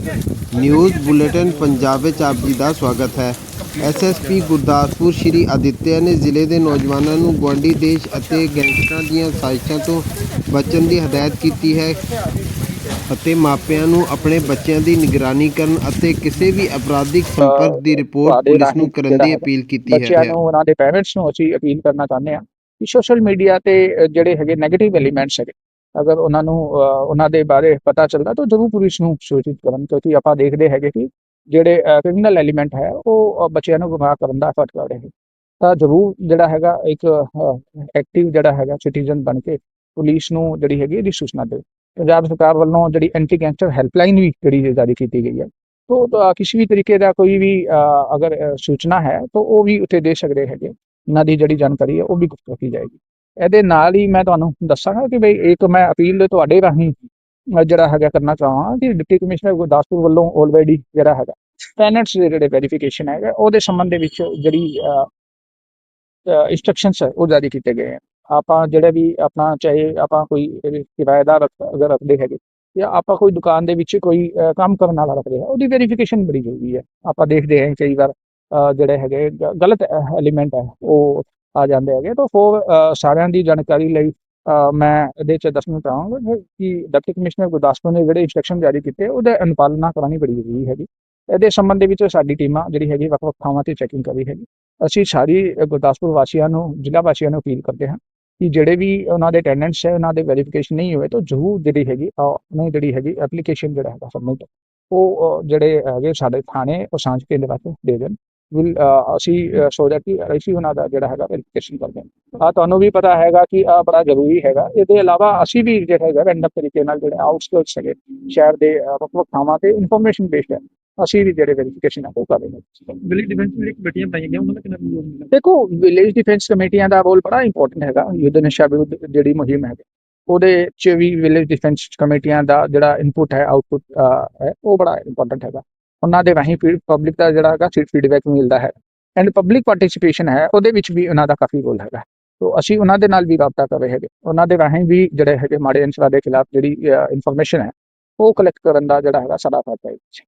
News bulletin Punjab ਵਿੱਚ ਆਪ ਜੀ ਦਾ ਸਵਾਗਤ ਹੈ। ਐਸਐਸਪੀ ਗੁਰਦਾਸਪੁਰ ਸ਼੍ਰੀ ਆਦਿੱਤਿਆ ਨੇ ਜ਼ਿਲ੍ਹੇ ਦੇ ਨੌਜਵਾਨਾਂ ਨੂੰ ਗੁਆਂਢੀ ਦੇਸ਼ ਅਤੇ ਗੈਂਗਸਟਰਾਂ ਦੀਆਂ ਸਾਜ਼ਿਸ਼ਾਂ ਤੋਂ ਬਚਣ ਦੀ ਹਦਾਇਤ ਕੀਤੀ ਹੈ ਅਤੇ ਮਾਪਿਆਂ ਨੂੰ ਆਪਣੇ ਬੱਚਿਆਂ ਦੀ ਨਿਗਰਾਨੀ ਕਰਨ ਅਤੇ ਕਿਸੇ ਵੀ ਅਪਰਾਧਿਕ ਸੰਪਰਕ ਦੀ ਰਿਪੋਰਟ ਪੁਲਿਸ ਨੂੰ ਕਰਨ ਦੀ ਅਪੀਲ ਕੀਤੀ ਬੱਚਿਆਂ ਹੈ ਨੂੰ ਉਹਨਾਂ ਦੇ ਪੇਰੈਂਟਸ ਨੂੰ ਅਸੀਂ ਅਪੀਲ ਕਰਨਾ ਚਾਹੁੰਦੇ ਹਾਂ ਕਿ ਸੋਸ਼ਲ ਮੀਡੀਆ ਤੇ ਜਿਹੜੇ ਹੈਗੇ 네ਗੇਟਿਵ ਐਲੀਮੈਂਟਸ ਹੈਗੇ ਅਗਰ ਉਹਨਾਂ ਨੂੰ ਉਹਨਾਂ ਦੇ ਬਾਰੇ ਪਤਾ ਚੱਲਦਾ ਤਾਂ ਜ਼ਰੂਰ ਪੁਲਿਸ ਨੂੰ ਸੂਚਿਤ ਕਰਨ ਕਿਉਂਕਿ ਆਪਾਂ ਦੇਖਦੇ ਹੈਗੇ ਕਿ ਜਿਹੜੇ ਕ੍ਰਿਮੀਨਲ ਐਲੀਮੈਂਟ ਹੈ, ਉਹ ਬੱਚਿਆਂ ਨੂੰ ਗੁੰਮਰਾਹ ਕਰਨ ਦਾ ਐਫਰਟ ਕਰ ਰਹੇ ਹੈ। ਤਾਂ ਜ਼ਰੂਰ ਜਿਹੜਾ ਹੈਗਾ ਇੱਕ ਐਕਟਿਵ ਜਿਹੜਾ ਹੈਗਾ ਸਿਟੀਜ਼ਨ ਬਣ ਕੇ ਪੁਲਿਸ ਨੂੰ ਜਿਹੜੀ ਹੈਗੀ ਇਹਦੀ ਸੂਚਨਾ ਦੇ ਪੰਜਾਬ ਸਰਕਾਰ ਵੱਲੋਂ ਜਿਹੜੀ ਐਂਟੀ ਗੈਂਗਸਟਰ ਹੈਲਪਲਾਈਨ ਵੀ ਜਿਹੜੀ ਜਾਰੀ ਕੀਤੀ ਗਈ ਹੈ, ਤੋ ਕਿਸੇ ਵੀ ਤਰੀਕੇ ਦਾ ਕੋਈ ਵੀ ਅਗਰ ਸੂਚਨਾ ਹੈ, ਤਾਂ, ਉਹ ਵੀ ਉੱਥੇ ਦੇ ਸਕਦੇ ਹੈਗੇ। ਉਹਨਾਂ ਦੀ ਜਿਹੜੀ ਜਾਣਕਾਰੀ ਹੈ, ਉਹ ਵੀ ਗੁਪਤ ਰੱਖੀ ਜਾਏਗੀ। ਇਹਦੇ ਨਾਲ ਹੀ ਮੈਂ ਤੁਹਾਨੂੰ ਦੱਸਾਂਗਾ ਕਿ ਬਈ ਇੱਕ ਮੈਂ ਅਪੀਲ ਤੁਹਾਡੇ ਰਾਹੀਂ ਜਿਹੜਾ ਹੈਗਾ ਕਰਨਾ ਚਾਹਾਂ ਕਿ ਡਿਪਟੀ ਕਮਿਸ਼ਨਰ ਗੁਰਦਾਸਪੁਰ ਵੱਲੋਂ ਆਲਰੇਡੀ ਜਿਹੜਾ ਹੈਗਾ ਟੈਨੈਂਟਸ ਦੇ ਜਿਹੜੇ ਵੈਰੀਫਿਕੇਸ਼ਨ ਹੈਗਾ, ਉਹਦੇ ਸੰਬੰਧ ਦੇ ਵਿੱਚ ਜਿਹੜੀ ਇਨਸਟਰਕਸ਼ਨਸ ਹੈ, ਉਹ ਜਾਰੀ ਕੀਤੇ ਗਏ ਹਨ। ਆਪਾਂ ਜਿਹੜਾ ਵੀ ਆਪਣਾ ਚਾਹੇ ਆਪਾਂ ਕੋਈ ਕਿਰਾਏਦਾਰ ਅਗਰ ਰੱਖਦੇ ਹੈਗੇ ਜਾਂ ਆਪਾਂ ਕੋਈ ਦੁਕਾਨ ਦੇ ਵਿੱਚ ਕੋਈ ਕੰਮ ਕਰਨ ਵਾਲਾ ਰੱਖਦੇ ਹਾਂ ਉਹਦੀ ਵੈਰੀਫਿਕੇਸ਼ਨ ਬੜੀ ਜ਼ਰੂਰੀ ਹੈ। ਆਪਾਂ ਦੇਖਦੇ ਹਾਂ ਕਈ ਵਾਰ ਜਿਹੜੇ ਹੈਗੇ ਗਲਤ ਐਲੀਮੈਂਟ ਹੈ, ਉਹ ਆ ਜਾਂਦੇ ਹੈਗੇ। ਤਾਂ ਫੋਰ ਸਾਰਿਆਂ ਦੀ ਜਾਣਕਾਰੀ ਲਈ ਮੈਂ ਇਹਦੇ ਚ ਦੱਸਣਾ ਚਾਹਾਂਗਾ ਕਿ ਡਿਪਟੀ ਕਮਿਸ਼ਨਰ ਗੁਰਦਾਸਪੁਰ ਨੇ ਜਿਹੜੇ ਇਨਸਟਰਕਸ਼ਨ ਜਾਰੀ ਕੀਤੇ ਉਹਦੇ ਅਨੁਪਾਲਨਾ ਕਰਾਉਣੀ ਬੜੀ ਜ਼ਰੂਰੀ ਹੈਗੀ। ਇਹਦੇ ਸੰਬੰਧ ਦੇ ਵਿੱਚ ਸਾਡੀ ਟੀਮਾਂ ਜਿਹੜੀ ਹੈਗੀ ਵੱਖ ਵੱਖ ਥਾਵਾਂ ਤੇ ਚੈਕਿੰਗ ਕਰ ਰਹੀ ਹੈਗੀ। ਅਸੀਂ ਸਾਰੀ ਗੁਰਦਾਸਪੁਰ ਵਾਸੀਆਂ ਨੂੰ ਜ਼ਿਲ੍ਹਾ ਵਾਸੀਆਂ ਨੂੰ ਅਪੀਲ ਕਰਦੇ ਹਾਂ ਕਿ ਜਿਹੜੇ ਵੀ ਉਹਨਾਂ ਦੇ ਟੈਨੈਂਟਸ ਹੈ ਉਹਨਾਂ ਦੇ ਵੈਰੀਫਿਕੇਸ਼ਨ ਨਹੀਂ ਹੋਏ ਤਾਂ ਜ਼ਰੂਰ ਜਿਹੜੀ ਹੈਗੀ ਅ, ਉਹਨੇ ਜਿਹੜੀ ਹੈਗੀ ਐਪਲੀਕੇਸ਼ਨ ਜਿਹੜਾ ਹੈਗਾ ਸਬਮਿਟ ਉਹ ਜਿਹੜੇ ਹੈਗੇ ਸਾਡੇ ਥਾਣੇ ਉਹ ਸਾਂਝ ਕੇਂਦਰ ਵਾਸਤੇ ਦੇ ਦੇਣ। ਵਿਲ ਅਸੀਂ ਸੋ that ਕਿ ਅਸੀਂ ਉਹਨਾਂ ਦਾ ਜਿਹੜਾ ਹੈਗਾ ਵੈਰੀਫਿਕੇਸ਼ਨ ਕਰਦੇ ਹਾਂ ਆ ਤੁਹਾਨੂੰ ਵੀ ਪਤਾ ਹੈਗਾ ਕਿ ਆ ਬੜਾ ਜ਼ਰੂਰੀ ਹੈਗਾ। ਇਹਦੇ ਇਲਾਵਾ ਅਸੀਂ ਵੀ ਜਿਹੜਾ ਹੈਗਾ ਰੈਂਡਮ ਤਰੀਕੇ ਨਾਲ ਜਿਹੜੇ ਆਊਟਸਕਰਟਸ ਹੈਗੇ ਸ਼ਹਿਰ ਦੇ ਅ, ਵੱਖ ਵੱਖ ਥਾਵਾਂ ਤੇ ਇਨਫੋਰਮੇਸ਼ਨ ਬੇਸਡ ਹੈ। ਅਸੀਂ ਵੀ ਜਿਹੜੇ ਵੈਰੀਫਿਕੇਸ਼ਨ ਹੈ ਉਹ ਕਰ ਰਹੇ ਹਾਂ। ਵਿਲੇਜ ਡਿਫੈਂਸ ਵਿੱਚ ਕਮੇਟੀਆਂ ਪਾਈਆਂ ਗਈਆਂ ਉਹਨਾਂ ਦਾ ਕਿੰਨਾ ਰੋਲ ਹੁੰਦਾ ਦੇਖੋ ਵਿਲੇਜ ਡਿਫੈਂਸ ਕਮੇਟੀਆਂ ਦਾ ਰੋਲ ਬੜਾ ਇੰਪੋਰਟੈਂਟ ਹੈਗਾ। ਯੁੱਧ ਨਸ਼ਾ ਵਿਰੁੱਧ ਜਿਹੜੀ ਮੁਹਿੰਮ ਹੈ ਉਹਦੇ ਚ ਵੀ ਵਿਲੇਜ ਡਿਫੈਂਸ ਕਮੇਟੀਆਂ ਦਾ ਜਿਹੜਾ ਇਨਪੁਟ ਹੈ ਆਊਟਪੁੱਟ ਹੈ ਉਹ ਬੜਾ ਇੰਪੋਰਟੈਂਟ ਹੈਗਾ। ਉਹਨਾਂ ਦੇ ਰਾਹੀਂ ਪਬਲਿਕ ਦਾ ਜਿਹੜਾ ਹੈਗਾ ਫੀਡਬੈਕ ਮਿਲਦਾ ਹੈ। ਐਂਡ ਪਬਲਿਕ ਪਾਰਟਿਸਿਪੇਸ਼ਨ ਹੈ, ਉਹਦੇ ਵਿੱਚ ਵੀ ਉਹਨਾਂ ਦਾ ਕਾਫੀ ਰੋਲ ਹੈਗਾ। ਤੋ ਅਸੀਂ ਉਹਨਾਂ ਦੇ ਨਾਲ ਵੀ ਰਾਬਤਾ ਕਰ ਰਹੇ ਹੈਗੇ। ਉਹਨਾਂ ਦੇ ਰਾਹੀਂ ਵੀ ਜਿਹੜੇ ਹੈਗੇ ਮਾੜੇ ਅਨਸਰਾਂ ਦੇ ਖਿਲਾਫ ਜਿਹੜੀ ਇਨਫੋਰਮੇਸ਼ਨ ਹੈ, ਉਹ ਕਲੈਕਟ ਕਰਨ ਦਾ ਜਿਹੜਾ ਹੈਗਾ ਸਾਡਾ ਫਰਜ਼ ਹੈ।